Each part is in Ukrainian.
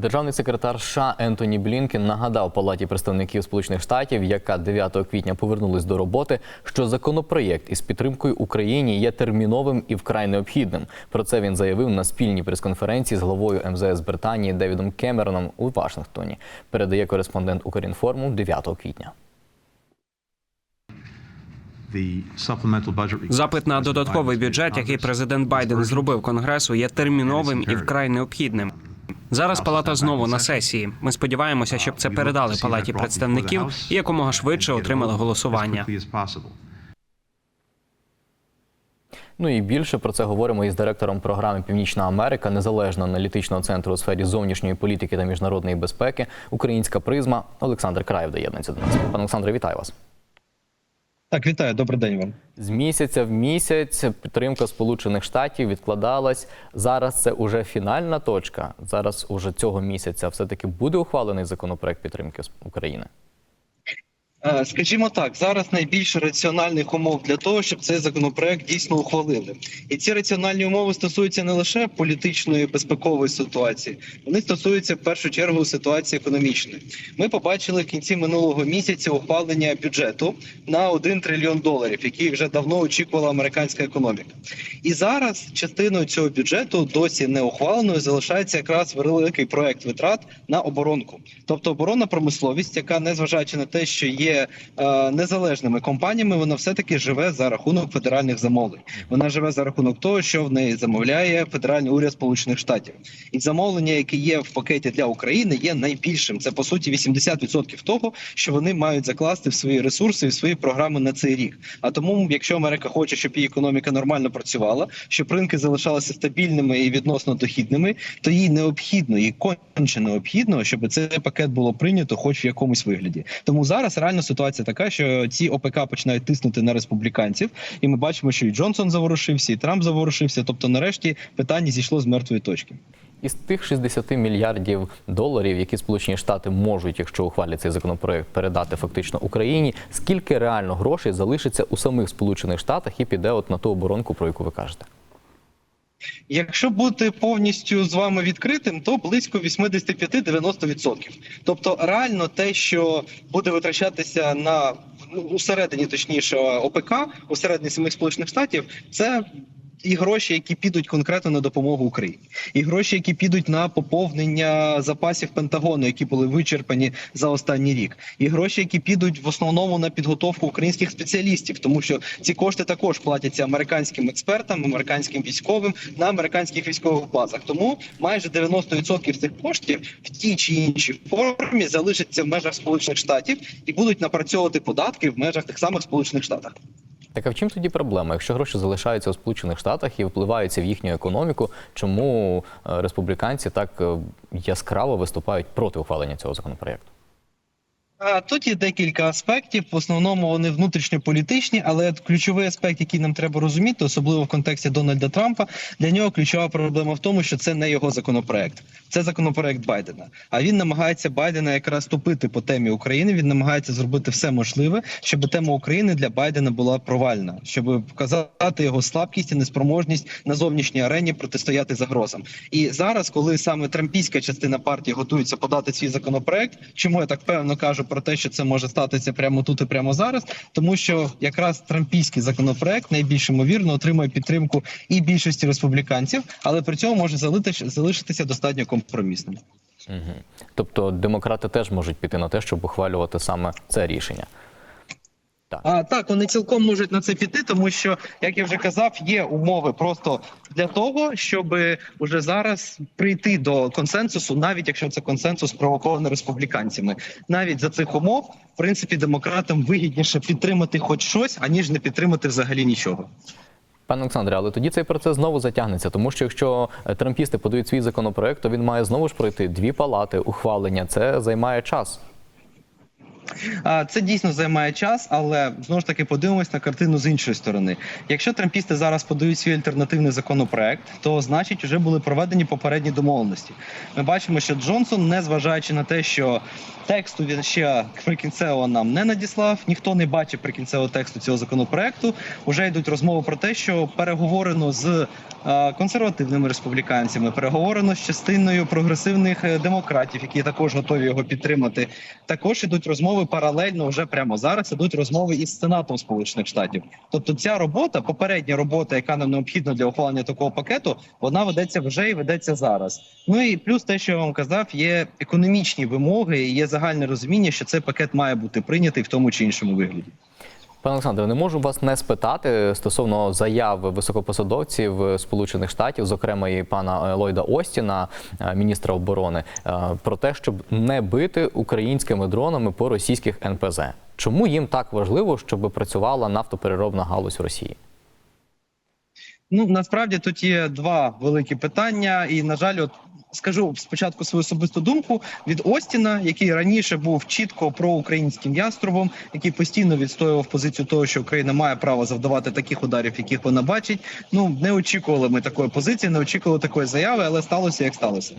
Державний секретар США Ентоні Блінкен нагадав Палаті представників Сполучених Штатів, яка 9 квітня повернулась до роботи, що законопроєкт із підтримкою Україні є терміновим і вкрай необхідним. Про це він заявив на спільній прес-конференції з главою МЗС Британії Девідом Кемероном у Вашингтоні. Передає кореспондент Укрінформу 9 квітня. Запит на додатковий бюджет, який президент Байден зробив конгресу, є терміновим і вкрай необхідним. Зараз палата знову на сесії. Ми сподіваємося, щоб це передали палаті представників і якомога швидше отримали голосування. Ну і більше про це говоримо із директором програми Північна Америка незалежного аналітичного центру у сфері зовнішньої політики та міжнародної безпеки Українська призма Олександр Краєв доєднується до нас. Пане Олександре, вітаю вас. Так, вітаю, добрий день вам. З місяця в місяць підтримка Сполучених Штатів відкладалась. Зараз це уже фінальна точка. Зараз уже цього місяця все таки буде ухвалений законопроект підтримки України. Е, Скажімо так, зараз найбільше раціональних умов для того, щоб цей законопроект дійсно ухвалили. І ці раціональні умови стосуються не лише політичної безпекової ситуації, вони стосуються в першу чергу ситуації економічної. Ми побачили в кінці минулого місяця ухвалення бюджету на 1 трильйон доларів, який вже давно очікувала американська економіка. І зараз частиною цього бюджету досі не ухваленою залишається якраз великий проект витрат на оборонку, тобто оборонна промисловість, яка незважаючи на те, що є е, незалежними компаніями, вона все таки живе за рахунок федеральних замовлень. Вона живе за рахунок того, що в неї замовляє федеральний уряд Сполучених Штатів. І замовлення, яке є в пакеті для України, є найбільшим. Це по суті 80% того, що вони мають закласти в свої ресурси і в свої програми на цей рік. А тому, якщо Америка хоче, щоб її економіка нормально працювала, щоб ринки залишалися стабільними і відносно дохідними, то їй необхідно і конче необхідно, щоб цей пакет було прийнято, хоч в якомусь вигляді. Тому зараз реально ситуація така, що ці ОПК починають тиснути на республіканців, і ми бачимо, що і Джонсон заворушився, і Трамп заворушився. Тобто, нарешті, питання зійшло з мертвої точки. Із тих 60 мільярдів доларів, які Сполучені Штати можуть, якщо ухвалять цей законопроект, передати фактично Україні, скільки реально грошей залишиться у самих Сполучених Штатах і піде от на ту оборонку, про яку ви кажете? Якщо бути повністю з вами відкритим, то близько 85-90%. Тобто, реально те, що буде витрачатися на ну, усередині, точніше, ОПК, усередині самих сполучених штатів, це. І гроші, які підуть конкретно на допомогу Україні, і гроші, які підуть на поповнення запасів Пентагону, які були вичерпані за останній рік, і гроші, які підуть в основному на підготовку українських спеціалістів, тому що ці кошти також платяться американським експертам, американським військовим на американських військових базах. Тому майже 90% цих коштів в тій чи іншій формі залишаться в межах Сполучених Штатів і будуть напрацьовувати податки в межах тих самих Сполучених Штатах. Так а в чим тоді проблема? Якщо гроші залишаються у Сполучених Штатах і впливаються в їхню економіку, чому е, республіканці так е, яскраво виступають проти ухвалення цього законопроекту? Тут є декілька аспектів. В основному вони внутрішньополітичні, але ключовий аспект, який нам треба розуміти, особливо в контексті Дональда Трампа, для нього ключова проблема в тому, що це не його законопроект, це законопроект Байдена. А він намагається Байдена якраз топити по темі України. Він намагається зробити все можливе, щоб тема України для Байдена була провальна, щоб показати його слабкість і неспроможність на зовнішній арені протистояти загрозам. І зараз, коли саме трампійська частина партії готується подати свій законопроект, чому я так певно кажу про те, що це може статися прямо тут і прямо зараз, тому що якраз трампійський законопроект найбільш ймовірно отримує підтримку і більшості республіканців, але при цьому може залишитися достатньо компромісним. Угу. Тобто демократи теж можуть піти на те, щоб ухвалювати саме це рішення. А так вони цілком можуть на це піти, тому що, як я вже казав, є умови просто для того, щоб уже зараз прийти до консенсусу, навіть якщо це консенсус спровокований республіканцями. Навіть за цих умов, в принципі, демократам вигідніше підтримати хоч щось, аніж не підтримати взагалі нічого. Пане Олександре, але тоді цей процес знову затягнеться, тому що якщо е, трампісти подають свій законопроект, то він має знову ж пройти дві палати ухвалення. Це займає час. Це дійсно займає час, але знову ж таки подивимось на картину з іншої сторони. Якщо трампісти зараз подають свій альтернативний законопроект, то значить вже були проведені попередні домовленості. Ми бачимо, що Джонсон, не зважаючи на те, що тексту він ще прикінцево нам не надіслав, ніхто не бачив прикінцевого тексту цього законопроекту. Уже йдуть розмови про те, що переговорено з консервативними республіканцями, переговорено з частиною прогресивних е, демократів, які також готові його підтримати. Також ідуть розмови паралельно вже прямо зараз. Ідуть розмови із Сенатом Сполучених Штатів. Тобто, ця робота, попередня робота, яка нам необхідна для ухвалення такого пакету, вона ведеться вже і ведеться зараз. Ну і плюс те, що я вам казав, є економічні вимоги, і є загальне розуміння, що цей пакет має бути прийнятий в тому чи іншому вигляді. Пане Олександре, не можу вас не спитати стосовно заяв високопосадовців Сполучених Штатів, зокрема і пана е, Ллойда Остіна, е, міністра оборони, е, про те, щоб не бити українськими дронами по російських НПЗ. Чому їм так важливо, щоб працювала нафтопереробна галузь Росії? Ну насправді тут є два великі питання, і на жаль, от скажу спочатку свою особисту думку від Остіна, який раніше був чітко проукраїнським яструбом, який постійно відстоював позицію того, що Україна має право завдавати таких ударів, яких вона бачить. Ну не очікували ми такої позиції, не очікували такої заяви, але сталося як сталося.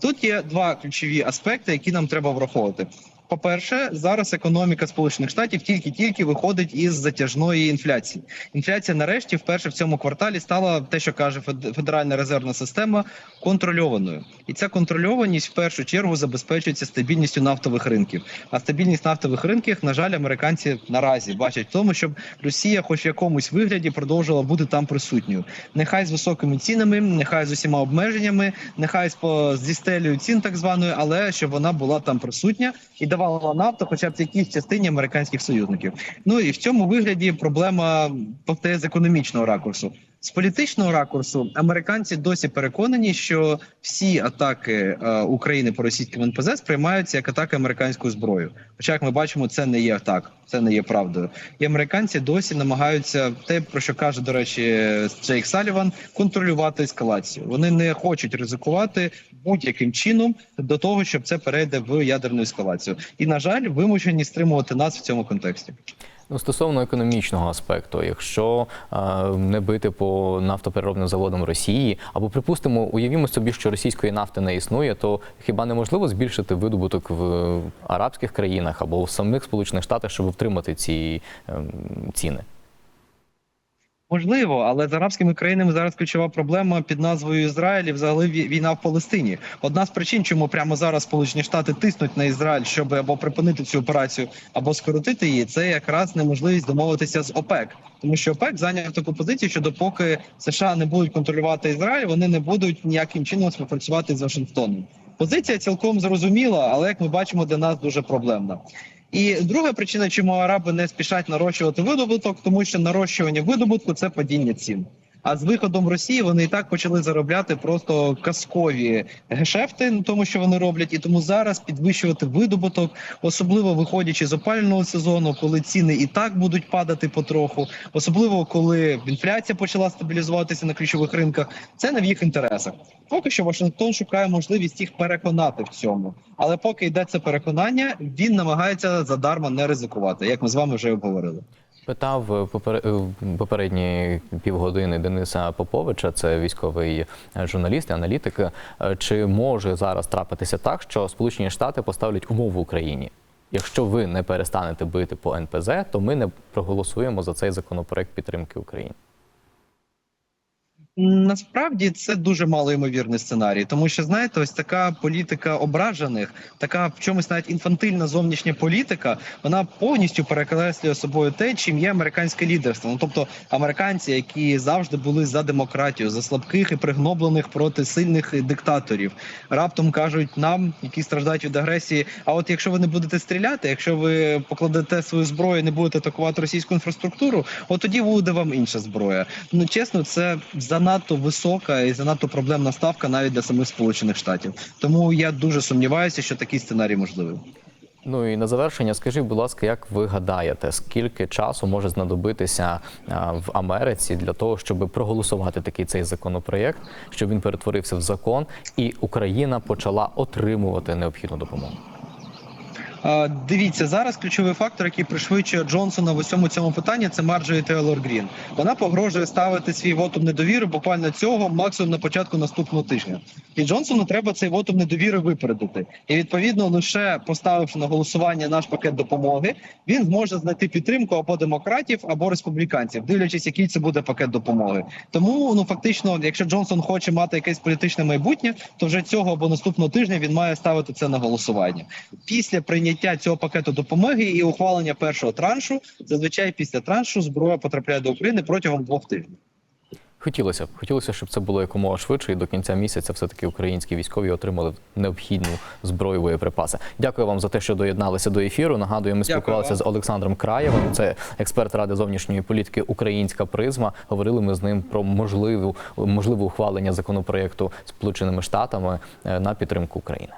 Тут є два ключові аспекти, які нам треба враховувати. По-перше, зараз економіка Сполучених Штатів тільки-тільки виходить із затяжної інфляції. Інфляція, нарешті, вперше в цьому кварталі стала те, що каже Федеральна резервна система, контрольованою. І ця контрольованість в першу чергу забезпечується стабільністю нафтових ринків. А стабільність нафтових ринків, на жаль, американці наразі бачать в тому, щоб Росія, хоч в якомусь вигляді, продовжувала бути там присутньою. Нехай з високими цінами, нехай з усіма обмеженнями, нехай з по- зі стелею цін, так званою, але щоб вона була там присутня і давала нафту, хоча б в якійсь частині американських союзників. Ну і в цьому вигляді проблема повтає з економічного ракурсу. З політичного ракурсу американці досі переконані, що всі атаки е, України по російським НПЗ сприймаються як атаки американською зброєю. Хоча, як ми бачимо, це не є так, це не є правдою. І американці досі намагаються те, про що каже до речі, Джейк Саліван, контролювати ескалацію. Вони не хочуть ризикувати будь-яким чином до того, щоб це перейде в ядерну ескалацію. І на жаль, вимушені стримувати нас в цьому контексті. Ну, стосовно економічного аспекту, якщо е, не бити по нафтопереробним заводам Росії, або припустимо, уявімо собі, що російської нафти не існує, то хіба неможливо збільшити видобуток в арабських країнах або в самих Сполучених Штатах, щоб втримати ці е, ціни? Можливо, але з арабськими країнами зараз ключова проблема під назвою Ізраїль і взагалі війна в Палестині. Одна з причин, чому прямо зараз Сполучені Штати тиснуть на Ізраїль, щоб або припинити цю операцію, або скоротити її, це якраз неможливість домовитися з ОПЕК, тому що ОПЕК зайняв таку позицію, що допоки США не будуть контролювати Ізраїль, вони не будуть ніяким чином співпрацювати з Вашингтоном. Позиція цілком зрозуміла, але як ми бачимо, для нас дуже проблемна. І друга причина, чому араби не спішать нарощувати видобуток, тому що нарощування видобутку це падіння цін. А з виходом Росії вони і так почали заробляти просто казкові гешефти на тому, що вони роблять, і тому зараз підвищувати видобуток, особливо виходячи з опалювального сезону, коли ціни і так будуть падати потроху, особливо коли інфляція почала стабілізуватися на ключових ринках. Це не в їх інтересах. Поки що Вашингтон шукає можливість їх переконати в цьому, але поки йде це переконання, він намагається задарма не ризикувати, як ми з вами вже обговорили. Питав е, е, попередні півгодини Дениса Поповича, це військовий журналіст і аналітик. е, Чи може зараз трапитися так, що Сполучені Штати поставлять умову Україні? Якщо ви не перестанете бити по НПЗ, то ми не проголосуємо за цей законопроект підтримки України. Насправді це дуже малоймовірний сценарій, тому що знаєте, ось така політика ображених, така в чомусь навіть інфантильна зовнішня політика, вона повністю перекреслює собою те, чим є американське лідерство. Ну тобто американці, які завжди були за демократію, за слабких і пригноблених проти сильних диктаторів, раптом кажуть нам, які страждають від агресії. А от якщо ви не будете стріляти, якщо ви покладете свою зброю, і не будете атакувати російську інфраструктуру, от тоді буде вам інша зброя. Ну чесно, це занадто висока і занадто проблемна ставка навіть для самих сполучених штатів. Тому я дуже сумніваюся, що такий сценарій можливий. Ну і на завершення, скажіть, будь ласка, як ви гадаєте, скільки часу може знадобитися в Америці для того, щоб проголосувати такий цей законопроєкт, щоб він перетворився в закон, і Україна почала отримувати необхідну допомогу? Дивіться, зараз ключовий фактор, який пришвидшує Джонсона в усьому цьому питанні, це Марджорі Тейлор Грін. Вона погрожує ставити свій вотум недовіри буквально цього максимум на початку наступного тижня. І Джонсону треба цей вотум недовіри випередити. І відповідно, лише поставивши на голосування наш пакет допомоги, він зможе знайти підтримку або демократів, або республіканців, дивлячись, який це буде пакет допомоги. Тому ну фактично, якщо Джонсон хоче мати якесь політичне майбутнє, то вже цього або наступного тижня він має ставити це на голосування. Після прийняття цього пакету допомоги і ухвалення першого траншу, зазвичай після траншу зброя потрапляє до України протягом двох тижнів. Хотілося б, хотілося, щоб це було якомога швидше, і до кінця місяця все-таки українські військові отримали необхідну зброю боєприпаси. Дякую вам за те, що доєдналися до ефіру. Нагадую, ми спілкувалися з Олександром Краєвим. Це експерт ради зовнішньої політики Українська призма. Говорили ми з ним про можливу можливе ухвалення законопроекту Сполученими Штатами е, на підтримку України.